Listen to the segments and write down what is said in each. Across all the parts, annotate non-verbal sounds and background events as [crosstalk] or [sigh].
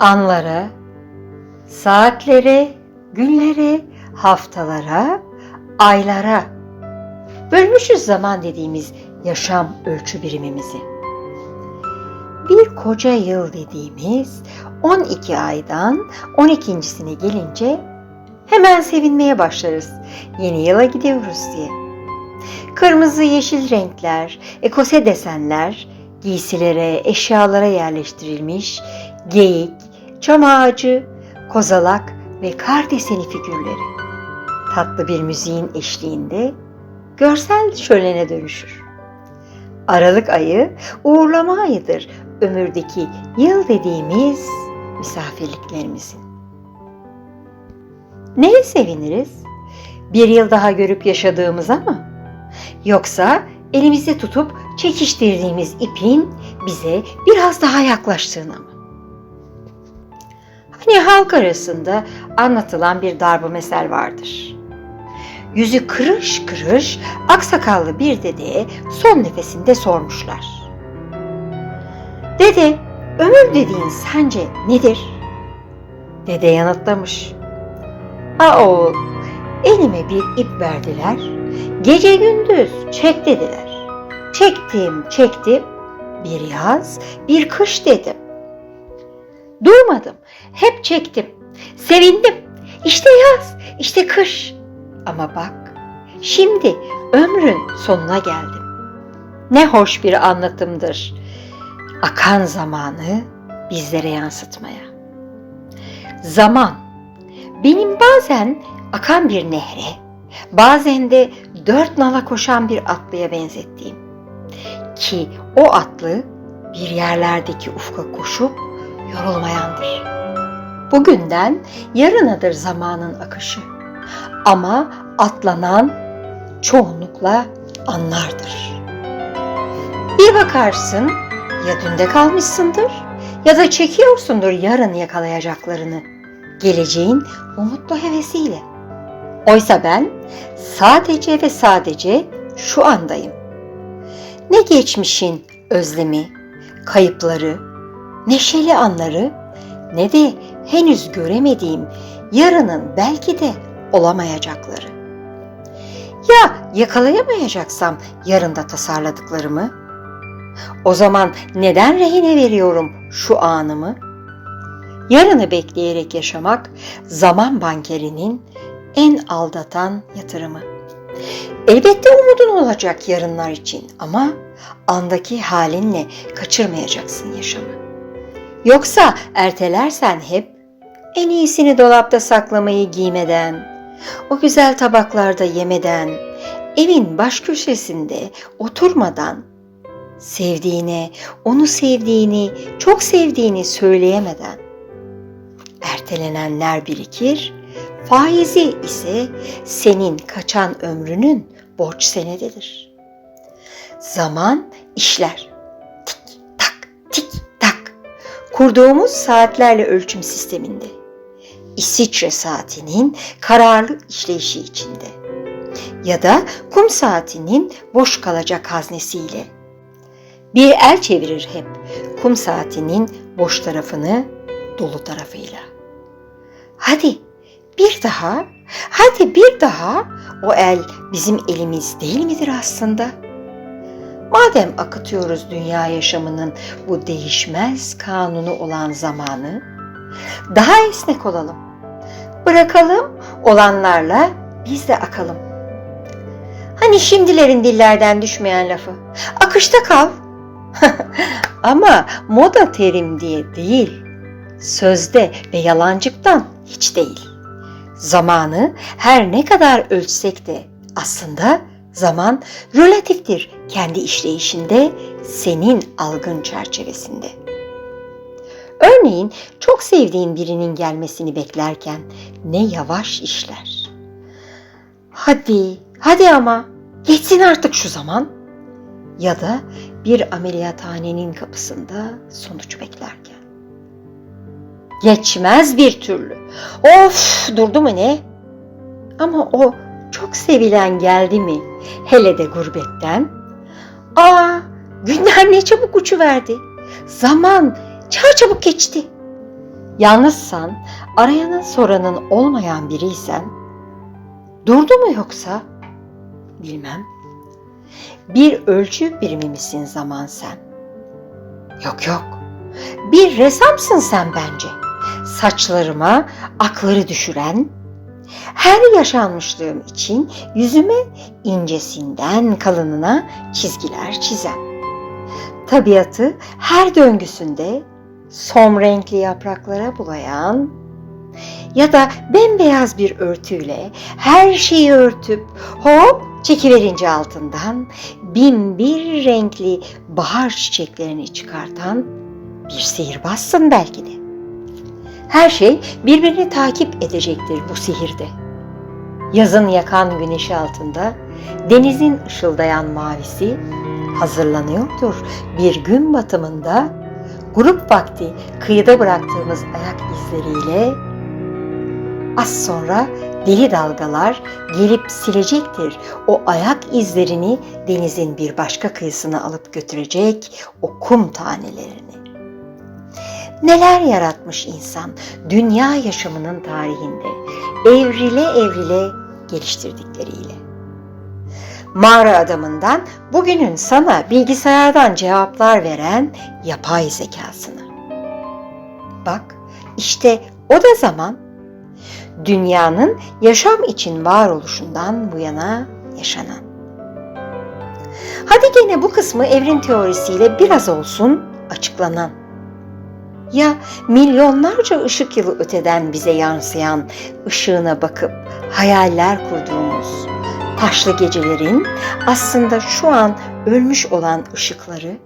anlara, saatlere, günlere, haftalara, aylara bölmüşüz zaman dediğimiz yaşam ölçü birimimizi. Bir koca yıl dediğimiz 12 aydan 12.sine gelince hemen sevinmeye başlarız. Yeni yıla gidiyoruz diye. Kırmızı yeşil renkler, ekose desenler, giysilere, eşyalara yerleştirilmiş geyik, çam ağacı, kozalak ve kar deseni figürleri. Tatlı bir müziğin eşliğinde görsel şölene dönüşür. Aralık ayı uğurlama ayıdır ömürdeki yıl dediğimiz misafirliklerimizin. Neye seviniriz? Bir yıl daha görüp yaşadığımıza mı? Yoksa elimizde tutup çekiştirdiğimiz ipin bize biraz daha yaklaştığına mı? Hani halk arasında anlatılan bir darbu mesel vardır. Yüzü kırış kırış aksakallı bir dedeye son nefesinde sormuşlar. Dede, ömür dediğin sence nedir? Dede yanıtlamış. A oğul, elime bir ip verdiler, gece gündüz çek dediler. Çektim, çektim, bir yaz, bir kış dedim. Durmadım, hep çektim, sevindim. İşte yaz, işte kış. Ama bak, şimdi ömrün sonuna geldim. Ne hoş bir anlatımdır. Akan zamanı bizlere yansıtmaya. Zaman, benim bazen akan bir nehre, bazen de dört nala koşan bir atlıya benzettiğim. Ki o atlı bir yerlerdeki ufka koşup yorulmayandır. Bugünden yarınadır zamanın akışı. Ama atlanan çoğunlukla anlardır. Bir bakarsın ya dünde kalmışsındır ya da çekiyorsundur yarın yakalayacaklarını. Geleceğin umutlu hevesiyle. Oysa ben sadece ve sadece şu andayım. Ne geçmişin özlemi, kayıpları, neşeli anları ne de henüz göremediğim yarının belki de olamayacakları. Ya yakalayamayacaksam yarında tasarladıklarımı? O zaman neden rehine veriyorum şu anımı? Yarını bekleyerek yaşamak zaman bankerinin en aldatan yatırımı. Elbette umudun olacak yarınlar için ama andaki halinle kaçırmayacaksın yaşamı. Yoksa ertelersen hep en iyisini dolapta saklamayı giymeden, o güzel tabaklarda yemeden, evin baş köşesinde oturmadan, sevdiğine, onu sevdiğini, çok sevdiğini söyleyemeden, ertelenenler birikir, faizi ise senin kaçan ömrünün borç senedidir. Zaman işler. Kurduğumuz saatlerle ölçüm sisteminde. İsviçre saatinin kararlı işleyişi içinde. Ya da kum saatinin boş kalacak haznesiyle. Bir el çevirir hep kum saatinin boş tarafını dolu tarafıyla. Hadi bir daha, hadi bir daha o el bizim elimiz değil midir aslında? Madem akıtıyoruz dünya yaşamının bu değişmez kanunu olan zamanı, daha esnek olalım. Bırakalım olanlarla biz de akalım. Hani şimdilerin dillerden düşmeyen lafı. Akışta kal. [laughs] Ama moda terim diye değil. Sözde ve yalancıktan hiç değil. Zamanı her ne kadar ölçsek de aslında zaman relatiftir kendi işleyişinde, senin algın çerçevesinde. Örneğin çok sevdiğin birinin gelmesini beklerken ne yavaş işler. Hadi, hadi ama geçsin artık şu zaman. Ya da bir ameliyathanenin kapısında sonuç beklerken. Geçmez bir türlü. Of durdu mu ne? Ama o çok sevilen geldi mi? Hele de gurbetten. Aa günler ne çabuk uçuverdi. Zaman çar çabuk geçti. Yalnızsan, arayanın soranın olmayan biriysen, durdu mu yoksa? Bilmem. Bir ölçü birimi misin zaman sen? Yok yok. Bir ressamsın sen bence. Saçlarıma akları düşüren, her yaşanmışlığım için yüzüme incesinden kalınına çizgiler çizen. Tabiatı her döngüsünde som renkli yapraklara bulayan ya da bembeyaz bir örtüyle her şeyi örtüp hop çekiverince altından bin bir renkli bahar çiçeklerini çıkartan bir sihirbazsın belki de. Her şey birbirini takip edecektir bu sihirde. Yazın yakan güneşi altında denizin ışıldayan mavisi hazırlanıyordur bir gün batımında grup vakti kıyıda bıraktığımız ayak izleriyle az sonra deli dalgalar gelip silecektir o ayak izlerini denizin bir başka kıyısına alıp götürecek o kum tanelerini. Neler yaratmış insan dünya yaşamının tarihinde evrile evrile geliştirdikleriyle. Mağara adamından bugünün sana bilgisayardan cevaplar veren yapay zekasını. Bak işte o da zaman dünyanın yaşam için varoluşundan bu yana yaşanan. Hadi gene bu kısmı evrim teorisiyle biraz olsun açıklanan. Ya milyonlarca ışık yılı öteden bize yansıyan ışığına bakıp hayaller kurduğumuz taşlı gecelerin aslında şu an ölmüş olan ışıkları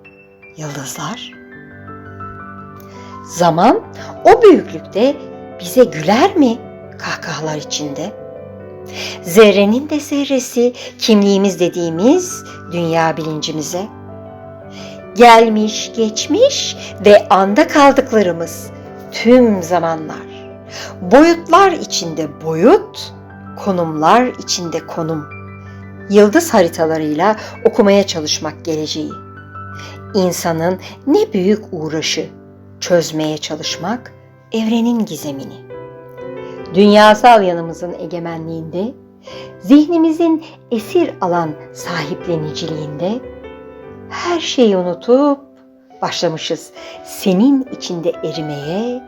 yıldızlar. Zaman o büyüklükte bize güler mi kahkahalar içinde? Zerrenin de zerresi kimliğimiz dediğimiz dünya bilincimize. Gelmiş, geçmiş ve anda kaldıklarımız tüm zamanlar. Boyutlar içinde boyut, konumlar içinde konum. Yıldız haritalarıyla okumaya çalışmak geleceği. İnsanın ne büyük uğraşı çözmeye çalışmak evrenin gizemini. Dünyasal yanımızın egemenliğinde, zihnimizin esir alan sahipleniciliğinde her şeyi unutup başlamışız senin içinde erimeye,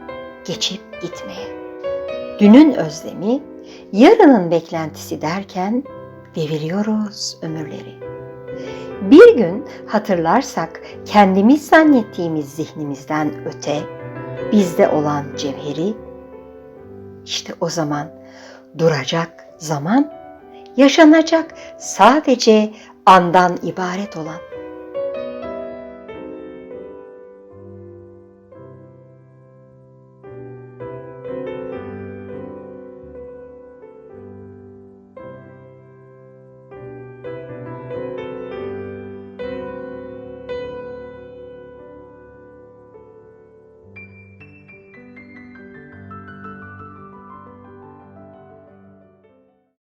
geçip gitmeye. Dünün özlemi, yarının beklentisi derken deviriyoruz ömürleri. Bir gün hatırlarsak kendimiz zannettiğimiz zihnimizden öte bizde olan cevheri işte o zaman duracak zaman yaşanacak sadece andan ibaret olan